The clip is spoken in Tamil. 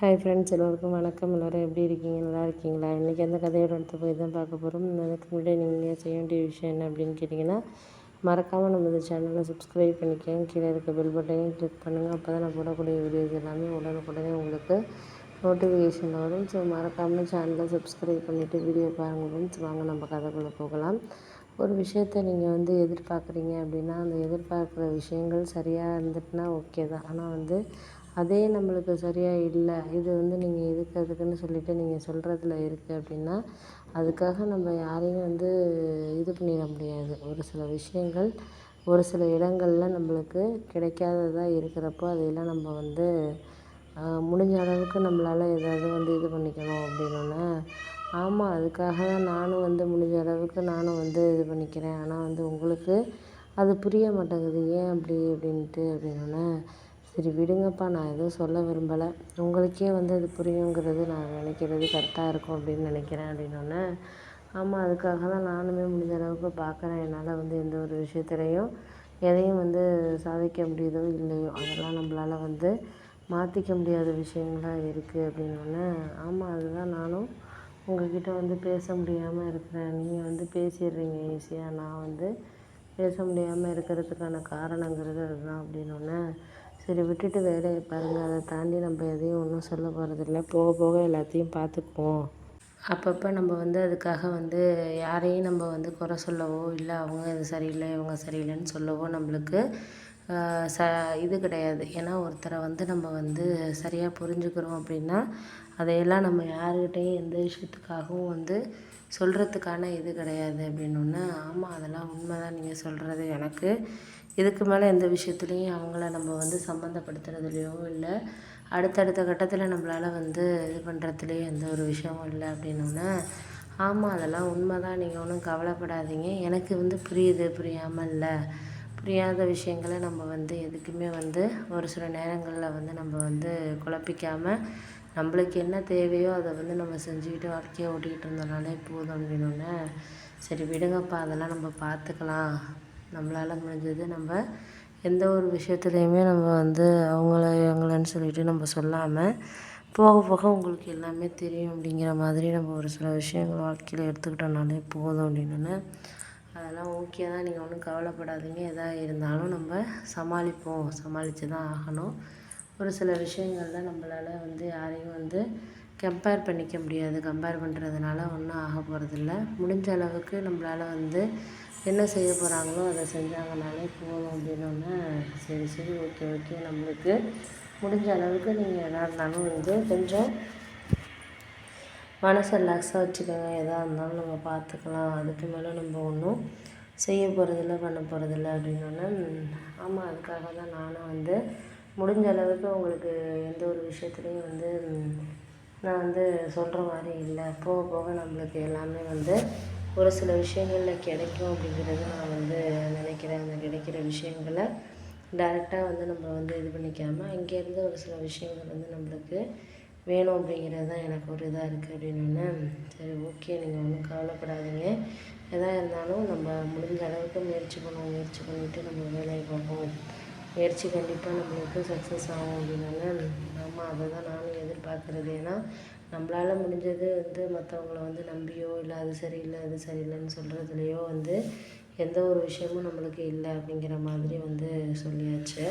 ஹாய் ஃப்ரெண்ட்ஸ் எல்லோருக்கும் வணக்கம். எல்லோரும் எப்படி இருக்கீங்க? நல்லா இருக்கீங்களா? இன்றைக்கி எந்த கதையோட எடுத்து போய் தான் பார்க்க போகிறோம் அதுக்கு முன்னாடி நீங்கள் செய்ய வேண்டிய விஷயம் என்ன அப்படின்னு கேட்டிங்கன்னா மறக்காமல் நம்ம இந்த சேனலை சப்ஸ்கிரைப் பண்ணிக்கோங்க. கீழே இருக்க பெல் பட்டனையும் கிளிக் பண்ணுங்கள் அப்போ தான் நான் போடக்கூடிய வீடியோஸ் எல்லாமே உடனுக்குடனே உங்களுக்கு நோட்டிஃபிகேஷன் வரும். ஸோ மறக்காமல் சேனலை சப்ஸ்கிரைப் பண்ணிவிட்டு வீடியோ பாருங்கள் ஃப்ரெண்ட்ஸ் வாங்க நம்ம கதைக்குள்ளே போகலாம். ஒரு விஷயத்த நீங்கள் வந்து எதிர்பார்க்குறீங்க அப்படின்னா அந்த எதிர்பார்க்குற விஷயங்கள் சரியாக இருந்துட்டுனா ஓகே தான். ஆனால் வந்து அதே நம்மளுக்கு சரியாக இல்லை இது வந்து நீங்கள் இதுக்கு அதுக்குன்னு சொல்லிவிட்டு நீங்கள் சொல்கிறதுல இருக்குது அப்படின்னா அதுக்காக நம்ம யாரையும் வந்து இது பண்ணிட முடியாது. ஒரு சில விஷயங்கள் ஒரு சில இடங்களில் நம்மளுக்கு கிடைக்காததாக இருக்கிறப்போ அதையெல்லாம் நம்ம வந்து முடிஞ்ச அளவுக்கு நம்மளால் ஏதாவது வந்து இது பண்ணிக்கணும் அப்படின்னோடனே ஆமாம் அதுக்காக தான் நானும் வந்து முடிஞ்ச அளவுக்கு நானும் வந்து இது பண்ணிக்கிறேன். ஆனால் வந்து உங்களுக்கு அது புரிய மாட்டேங்குது. ஏன் அப்படி அப்படின்ட்டு அப்படின்னோடனே சரி விடுங்கப்பா நான் எதுவும் சொல்ல விரும்பலை. உங்களுக்கே வந்து அது புரியுங்கிறது நான் நினைக்கிறது கரெக்டாக இருக்கும் அப்படின்னு நினைக்கிறேன் அப்படின்னோடனே ஆமாம் அதுக்காக தான் நானுமே முடிஞ்ச அளவுக்கு பார்க்குறேன் என்னால் வந்து எந்த ஒரு விஷயத்துலையும் எதையும் வந்து சாதிக்க முடியுதோ இல்லையோ அதெல்லாம் நம்மளால வந்து மாற்றிக்க முடியாத விஷயங்களாக இருக்குது அப்படின்னோடனே ஆமாம் அதுதான் நானும் உங்கள்கிட்ட வந்து பேச முடியாமல் இருக்கிறேன். நீங்கள் வந்து பேசிடுறீங்க ஈஸியாக நான் வந்து பேச முடியாமல் இருக்கிறதுக்கான காரணங்கிறது அதுதான் அப்படின்னோடனே சரி விட்டுட்டு வேலையை பாருங்கள் அதை தாண்டி நம்ம எதையும் ஒன்றும் சொல்ல போகிறதில்ல போக போக எல்லாத்தையும் பார்த்துக்குவோம். அப்பப்போ நம்ம வந்து அதுக்காக வந்து யாரையும் நம்ம வந்து குறை சொல்லவோ இல்லை அவங்க இது சரியில்லை இவங்க சரியில்லைன்னு சொல்லவோ நம்மளுக்கு ச இது கிடையாது. ஏன்னா ஒருத்தரை வந்து நம்ம வந்து சரியாக புரிஞ்சுக்கிறோம் அப்படின்னா அதையெல்லாம் நம்ம யாருக்கிட்டேயும் எந்த விஷயத்துக்காகவும் வந்து சொல்கிறதுக்கான இது கிடையாது அப்படின்னோடனே ஆமாம் அதெல்லாம் உண்மை தான் நீங்கள் சொல்கிறது எனக்கு இதுக்கு மேலே எந்த விஷயத்துலையும் அவங்கள நம்ம வந்து சம்மந்தப்படுத்துறதுலையோ இல்லை அடுத்தடுத்த கட்டத்தில் நம்மளால் வந்து இது பண்ணுறதுலையும் எந்த ஒரு விஷயமும் இல்லை அப்படின்னோடனே ஆமாம் அதெல்லாம் உண்மை தான் நீங்கள் ஒன்றும் கவலைப்படாதீங்க. எனக்கு வந்து புரியுது புரியாமல் இல்லை புரியாத விஷயங்களை நம்ம வந்து எதுக்குமே வந்து ஒரு சில நேரங்களில் வந்து நம்ம வந்து குழப்பிக்காமல் நம்மளுக்கு என்ன தேவையோ அதை வந்து நம்ம செஞ்சுக்கிட்டு வாழ்க்கையை ஓட்டிக்கிட்டு இருந்தோம்னாலே போதும் அப்படின்னோடனே சரி விடுங்கப்பா அதெல்லாம் நம்ம பார்த்துக்கலாம். நம்மளால் முடிஞ்சது நம்ம எந்த ஒரு விஷயத்துலையுமே நம்ம வந்து அவங்கள இவங்களன்னு சொல்லிட்டு நம்ம சொல்லாமல் போக போக உங்களுக்கு எல்லாமே தெரியும் அப்படிங்கிற மாதிரி நம்ம ஒரு சில விஷயங்கள் வாழ்க்கையில் எடுத்துக்கிட்டோம்னாலே போதும் அப்படின்னோடனே அதெல்லாம் ஓகே தான். நீங்கள் ஒன்றும் கவலைப்படாதீங்க. எதாக இருந்தாலும் நம்ம சமாளிப்போம். சமாளித்து தான் ஆகணும். ஒரு சில விஷயங்களில் நம்மளால் வந்து யாரையும் வந்து கம்பேர் பண்ணிக்க முடியாது. கம்பேர் பண்ணுறதுனால ஒன்றும் ஆக போகிறதில்ல முடிஞ்ச அளவுக்கு நம்மளால் வந்து என்ன செய்ய போகிறாங்களோ அதை செஞ்சாங்கனாலே போதும் அப்படின்னோடனே சரி சரி ஓகே ஓகே நம்மளுக்கு முடிஞ்ச அளவுக்கு நீங்கள் எதாக இருந்தாலும் வந்து கொஞ்சம் மனசை ரிலாக்ஸாக வச்சுக்கோங்க. எதாக இருந்தாலும் நம்ம பார்த்துக்கலாம் அதுக்கு மேலே நம்ம ஒன்றும் செய்ய போகிறதில்ல பண்ண போகிறதில்ல அப்படின்னோடனே ஆமாம் அதுக்காக தான் நானும் வந்து முடிஞ்ச அளவுக்கு உங்களுக்கு எந்த ஒரு விஷயத்துலையும் வந்து நான் வந்து சொல்கிற மாதிரி இல்லை. போக போக நம்மளுக்கு எல்லாமே வந்து ஒரு சில விஷயங்களில் கிடைக்கும் அப்படிங்கிறது நான் வந்து நினைக்கிறேன். அந்த கிடைக்கிற விஷயங்களை டேரெக்டாக வந்து நம்ம வந்து இது பண்ணிக்காமல் இங்கேருந்து ஒரு சில விஷயங்கள் வந்து நம்மளுக்கு வேணும் அப்படிங்கிறது தான் எனக்கு ஒரு இதாக இருக்குது அப்படின்னு சரி ஓகே நீங்கள் ஒன்றும் கவலைப்படாதீங்க. எதாக இருந்தாலும் நம்ம முடிஞ்ச அளவுக்கு முயற்சி பண்ணுவோம் முயற்சி பண்ணிவிட்டு நம்ம வேலையை பார்ப்போம். முயற்சி கண்டிப்பாக நம்மளுக்கு சக்ஸஸ் ஆகும் அப்படின்னால ஆமாம் அதை தான் நானும் எதிர்பார்க்குறது. ஏன்னா நம்மளால் முடிஞ்சது வந்து மற்றவங்கள வந்து நம்பியோ இல்லை அது சரியில்லை அது சரியில்லைன்னு சொல்கிறதுலையோ வந்து எந்த ஒரு விஷயமும் நம்மளுக்கு இல்லை அப்படிங்கிற மாதிரி வந்து சொல்லியாச்சு.